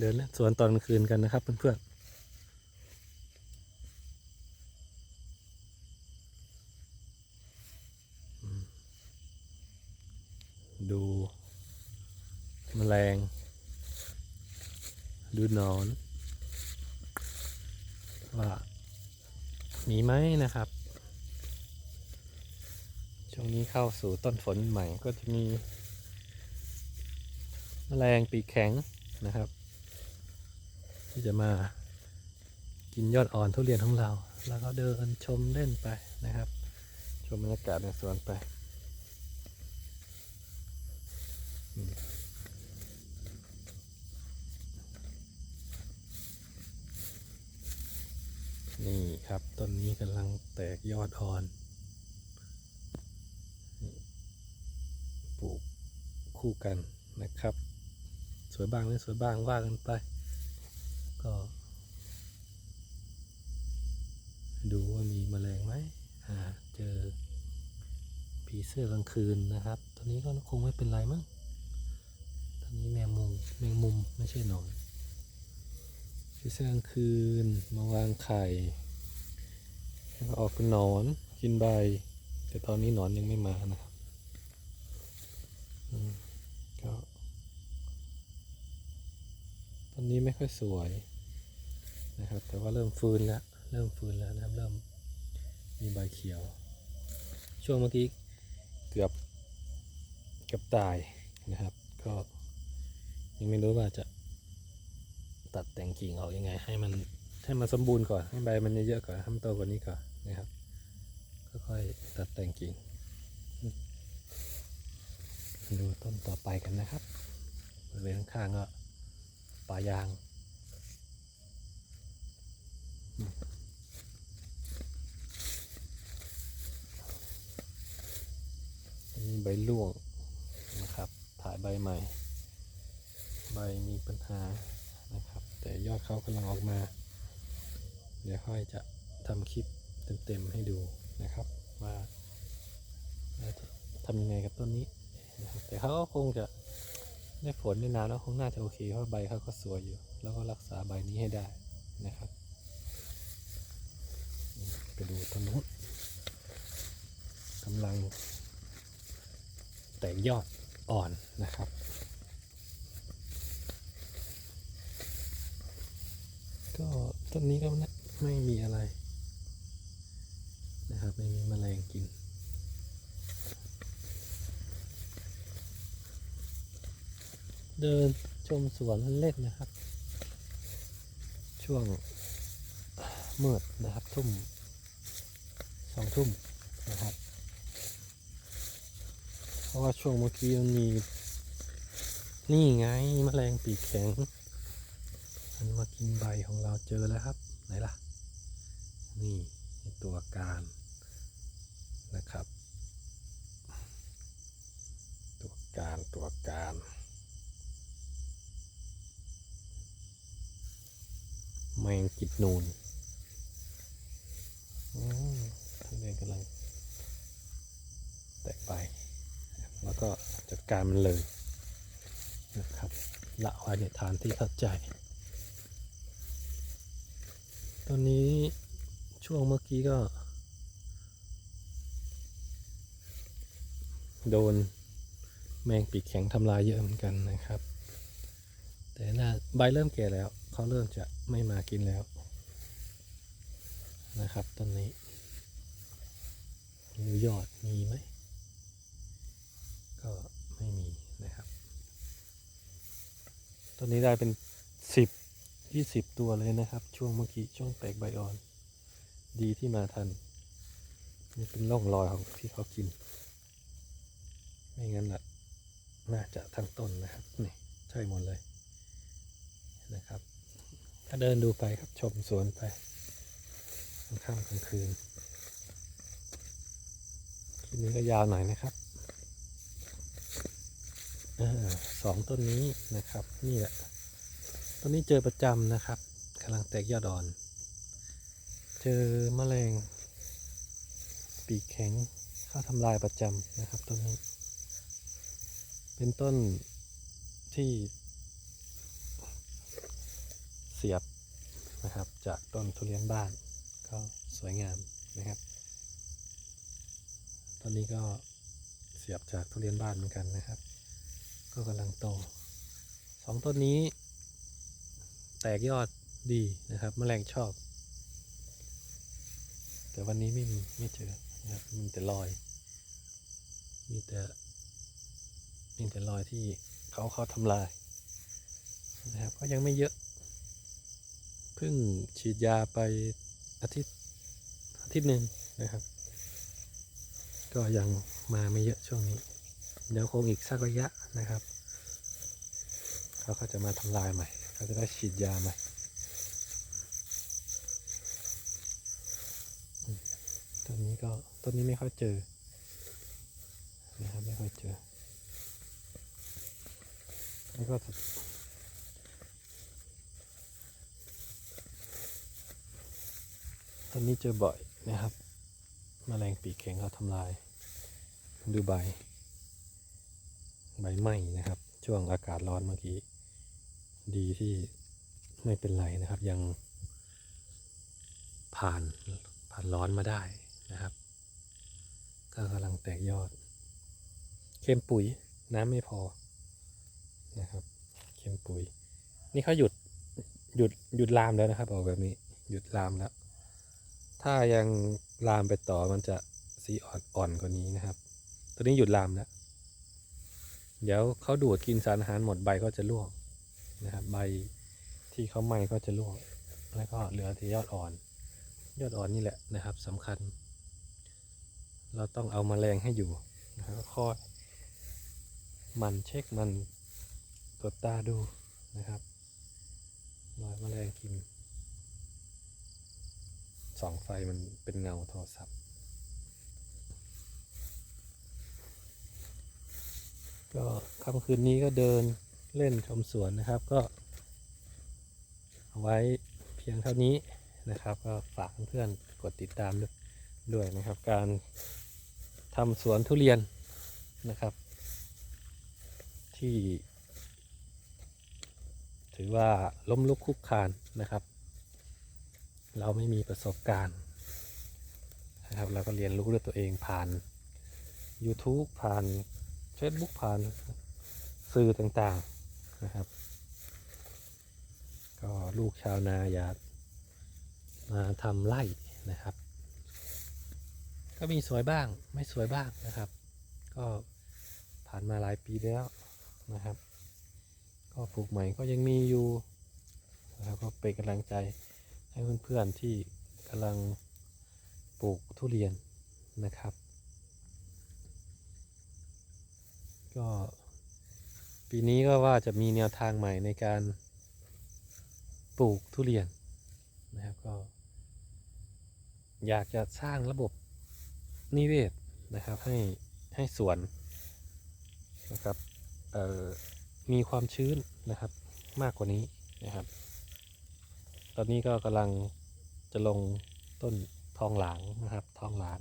เดินเล่นสวนตอนกลางคืนกันนะครับเพื่อนๆอืมดูแมลง ดูนอน ว่ามีไหมนะครับ ช่วงนี้เข้าสู่ต้นฝนใหม่ก็จะมีแมลงปีกแข็งนะครับ ที่จะมากินยอดอ่อนทุเรียนของเรา แล้วก็เดินชมเล่นไปนะครับ ชมบรรยากาศในสวนไปนี่ครับต้นนี้กำลังแตกยอดอ่อน ปลูกคู่กันนะครับ สวยบ้างไม่สวยบ้างว่ากันไป ก็ดูว่ามีแมลงไหมอ่าเจอผีเสื้อกลางคืนนะครับ ตอนนี้ก็คงไม่เป็นไรมั้ง ตอนนี้แมงมุมแมงมุมไม่ใช่หนอนผีเสื้อกลางคืนมาวางไข่แล้วก็ออกเป็นหนอนกินใบ แต่ตอนนี้หนอนยังไม่มานะครับก็ตอนนี้ไม่ค่อยสวย นะครับ แต่ว่าเริ่มฟื้นแล้วเริ่มฟื้นแล้วนะครับเริ่มมีใบเขียว ช่วงเมื่อกี้เกือบเกือบตายนะครับ ก็ยังไม่รู้ว่าจะตัดแต่งกิ่งออกยังไง ให้มันให้มันสมบูรณ์ก่อนให้ใบมันเยอะๆก่อนให้มันโตกว่านี้ก่อนนะครับค่อยๆตัดแต่งกิ่งดูต้นต่อไปกันนะครับบริเวณข้างก็ป่ายาง นี่ใบร่วงนะครับ ถ่ายใบใหม่ ใบมีปัญหานะครับ แต่ยอดเขากำลังออกมา เดี๋ยวค่อยจะทำคลิปเต็มๆให้ดูนะครับ ว่าทำยังไงกับต้นนี้นะครับแต่เขาก็คงจะได้ฝนได้น้ำแล้วคงน่าจะโอเคเพราะใบเขาก็สวยอยู่ แล้วก็รักษาใบนี้ให้ได้นะครับ ไปดูต้นนู้นกำลังแตกยอดอ่อนนะครับก็ต้นนี้ก็ไม่มีอะไรนะครับไม่มีแมลงกิน เดินชมสวนเล่นนะครับ ช่วงมืดนะครับทุ่ม องทุ่มนะครับ เพราะว่าช่วงเมื่อกี้มันมี นี่ไงแมลงปีกแข็งมันมากินใบของเราเจอแล้วครับ ไหนล่ะ นี่ตัวการนะครับ ตัวการตัวการแมงกิดนูนอืมทุเรีย นกำลังแตกใบแล้วก็จัดการมันเลยนะครับละไว้ในฐานที่เข้าใจ ตอนนี้ช่วงเมื่อกี้ก็ โดนแมงปีกแข็งทำลายเยอะเหมือนกันนะครับ แต่น่าใบเริ่มแก่แล้ว เขาเริ่มจะไม่มากินแล้วนะครับต้นนี้ ดูยอดมีไหม ก็ไม่มีนะครับต้นนี้ได้เป็นสิบยี่สิบตัวเลยนะครับ ช่วงเมื่อกี้ช่วงแตกใบอ่อน ดีที่มาทัน นี่เป็นร่องรอยของที่เขากิน ไม่งั้นละน่าจะทั้งต้นนะครับ นี่ใช่หมดเลยนะครับถ้าเดินดูไปครับชมสวนไปค่ำกลางคืน นี้ก็ยาวหน่อยนะครับอาสองต้นนี้นะครับ นี่แหละต้นนี้เจอประจำนะครับกำลังแตกยอดอ่อน เจอแมลง ปีกแข็งเข้าทำลายประจำนะครับต้นนี้ เป็นต้นที่เสียบนะครับจากต้นทุเรียนบ้านก็สวยงามนะครับ อนนี้ก็เสียบจากทุเรียนบ้านเหมือนกันนะครับ ก็กำลังโตสองต้นนี้ แตกยอดดีนะครับแมลงชอบ แต่วันนี้ไม่มีไม่เจอนะครับมีแต่รอย มีแต่มีแต่รอยที่เขาเขาทำลายนะครับก็ยังไม่เยอะเพิ่งฉีดยาไปอาทิตย์อาทิตย์หนึ่งนะครับ ก็ยังมาไม่เยอะช่วงนี้ เดี๋ยวคงอีกสักระยะนะครับเขาก็จะมาทำลายใหม่เขาจะได้ฉีดยาใหม่ต้นนี้ก็ต้นนี้ไม่ค่อยเจอนะครับไม่ค่อยเจอแล้วก็ตอนนี้เจอบ่อยนะครับ แมลงปีกแข็งเขาทำลายดูใบ ใบไหม้นะครับ ช่วงอากาศร้อนเมื่อกี้ ดีที่ไม่เป็นไรนะครับ ยังผ่านผ่านร้อนมาได้นะครับก็กำลังแตกยอด เข้มปุ๋ยน้ำไม่พอนะครับ เข้มปุ๋ย นี่เขาหยุดหยุดหยุดลามแล้วนะครับ ออกแบบนี้หยุดลามแล้ว ถ้ายัง ลามไปต่อมันจะสีอ่อนอ่อนกว่านี้นะครับ ตัวนี้หยุดลามแล้ว เดี๋ยวเขาดูดกินสารอาหารหมดใบก็จะร่วงนะครับ ใบที่เขาไหม้ก็จะร่วง แล้วก็เหลือแต่ยอดอ่อน ยอดอ่อนนี่แหละนะครับสำคัญ เราต้องเอามาแมลงให้อยู่นะครับคอยมันเช็คมันตรวจตาดูนะครับรอยแมลงกิน ส่องไฟมันเป็นเงาโทรศัพท์ ก็ค่ำคืนนี้ก็เดินเล่นชมสวนนะครับก็ เอาไว้เพียงเท่านี้นะครับ ก็ฝากเพื่อนกดติดตามด้วยด้วยนะครับ การทำสวนทุเรียนนะครับ ที่ ถือว่าล้มลุกคลุกคลานนะครับ เราไม่มีประสบการณ์นะครับเราก็เรียนรู้ด้วยตัวเองผ่าน YouTube ผ่าน Facebook ผ่านสื่อต่างๆนะครับ ก็ลูกชาวนาอยากมาทำไร่นะครับ ก็มีสวยบ้างไม่สวยบ้างนะครับ ก็ผ่านมาหลายปีแล้วนะครับ ก็ปลูกใหม่ก็ยังมีอยู่นะครับก็เป็นกำลังใจ ให้เพื่อนๆที่กำลังปลูกทุเรียนนะครับ ก็ปีนี้ก็ว่าจะมีแนวทางใหม่ในการปลูกทุเรียนนะครับก็ อยากจะสร้างระบบนิเวศนะครับ ให้ให้สวนนะครับเอ่อมีความชื้นนะครับมากกว่านี้นะครับ ตอนนี้ก็กำลังจะลงต้นทองหลางนะครับ ทองหลาง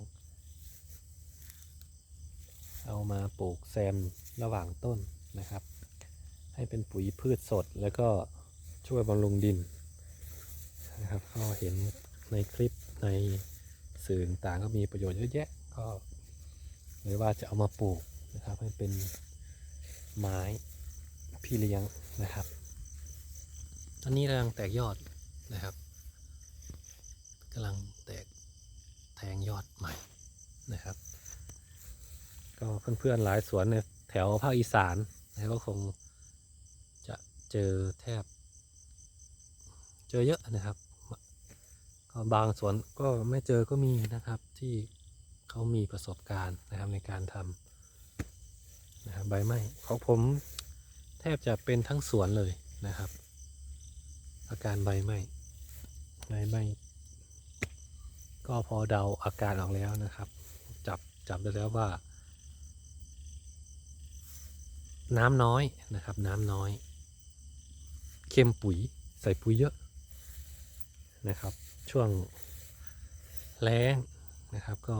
เอามาปลูกแซมระหว่างต้นนะครับ ให้เป็นปุ๋ยพืชสดแล้วก็ช่วยบำรุงดินนะครับก็เห็นในคลิปในสื่อต่างก็มีประโยชน์เยอะแยะก็เลยว่าจะเอามาปลูกนะครับให้เป็นไม้พี่เลี้ยงนะครับ ตอนนี้กำลังแตกยอด นะครับกำลังแตกแทงยอดใหม่นะครับ ก็เพื่อนๆหลายสวนในแถวภาคอีสานนะครับก็คงจะเจอแทบ เจอเยอะนะครับก็บางสวนก็ไม่เจอก็มีนะครับที่เขามีประสบการณ์นะครับในการทำนะครับใบไม้ของผมแทบจะเป็นทั้งสวนเลยนะครับ อาการใบไม้ ใบไม้ก็พอเดาอาการออกแล้วนะครับ จับจับได้แล้วว่า น้ำน้อยนะครับ น้ำน้อย เค็มปุ๋ยใส่ปุ๋ยเยอะนะครับ ช่วงแล้งนะครับก็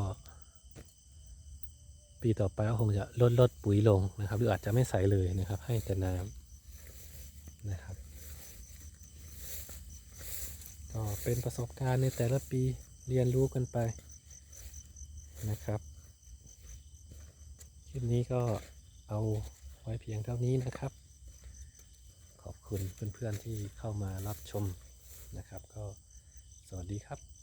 ปีต่อไปก็คงจะลดลดปุ๋ยลงนะครับ หรืออาจจะไม่ใส่เลยนะครับ ให้แต่น้ำนะครับ เป็นประสบการณ์ในแต่ละปีเรียนรู้กันไปนะครับคลิปนี้ก็เอาไว้เพียงเท่านี้นะครับ ขอบคุณเพื่อนๆที่เข้ามารับชมนะครับ ก็สวัสดีครับ